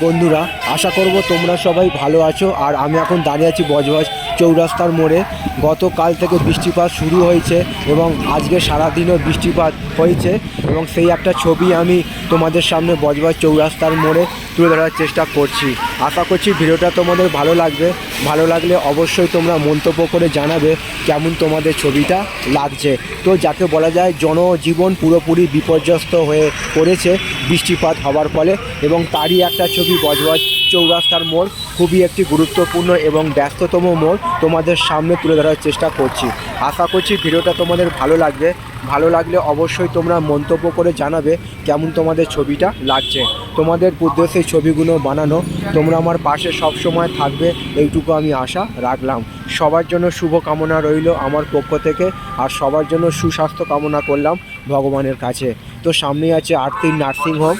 বন্ধুরা, আশা করব তোমরা সবাই ভালো আছো। আর আমি এখন দাঁড়িয়ে আছি বজবজ চৌরাস্তার মোড়ে। গতকাল থেকে বৃষ্টিপাত শুরু হয়েছে এবং আজকে সারাদিনও বৃষ্টিপাত হয়েছে এবং সেই একটা ছবি আমি তোমাদের সামনে বজবজ চৌরাস্তার মোড়ে তুলে ধরার চেষ্টা করছি। আশা করছি ভিডিওটা তোমাদের ভালো লাগবে। ভালো লাগলে অবশ্যই তোমরা মন্তব্য করে জানাবে কেমন তোমাদের ছবিটা লাগছে। তো যাকে বলা যায় জনজীবন পুরোপুরি বিপর্যস্ত হয়ে পড়েছে বৃষ্টিপাত হওয়ার ফলে এবং তারই একটা ছবি বজবজ চৌরাস্তার মোড় খুবই একটি গুরুত্বপূর্ণ এবং ব্যস্ততম মোড় তোমাদের সামনে তুলে ধরার চেষ্টা করছি। আশা করছি ভিডিওটা তোমাদের ভালো লাগবে। ভালো লাগলে অবশ্যই তোমরা মন্তব্য করে জানাবে কেমন তোমাদের ছবিটা লাগছে। তোমাদের উদ্দেশ্যে ছবিগুলো বানানো। তোমরা আমার পাশে সব সময় থাকবে, এইটুকু আমি আশা রাখলাম। সবার জন্য শুভ কামনা রইল আমার পক্ষ থেকে আর সবার জন্য সুস্বাস্থ্য কামনা করলাম ভগবানের কাছে। তো সামনেই আছে আর্থিক নার্সিং হোম,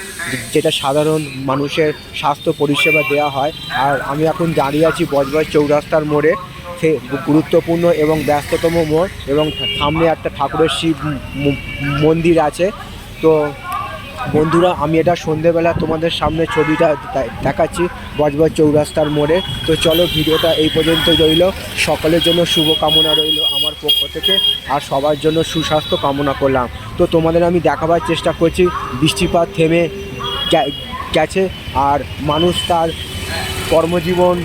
যেটা সাধারণ মানুষের স্বাস্থ্য পরিষেবা দেওয়া হয়। আর আমি এখন দাঁড়িয়ে আছি বজবজ চৌরাস্তার মোড়ে। গুরুত্বপূর্ণ এবং ব্যস্ততম মোড় এবং সামনে একটা ঠাকুরের শিব মন্দির আছে। তো বন্ধুরা, আমি এটা সন্ধেবেলা তোমাদের সামনে ছবিটা দেখাচ্ছি বজবজ চৌরাস্তার মোড়ে। তো চলো ভিডিওটা এই পর্যন্ত রইল। সকলের জন্য শুভ কামনা রইল আমার পক্ষ থেকে আর সবার জন্য সুস্বাস্থ্য কামনা করলাম। তো তোমাদের আমি দেখাবার চেষ্টা করছি, বৃষ্টিপাত থেমে গেছে আর মানুষ তার কর্মজীবন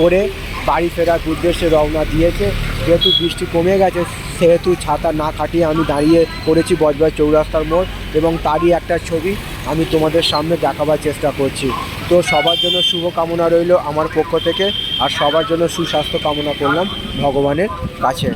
করে বাড়ি ফেরার উদ্দেশ্যে রওনা দিয়েছে। যেহেতু বৃষ্টি কমে গেছে, সেহেতু ছাতা না কাটিয়ে আমি দাঁড়িয়ে পড়েছি বজবজ চৌরাস্তার মোড় এবং তারই একটা ছবি আমি তোমাদের সামনে দেখাবার চেষ্টা করছি। তো সবার জন্য শুভকামনা রইল আমার পক্ষ থেকে আর সবার জন্য সুস্বাস্থ্য কামনা করলাম ভগবানের কাছে।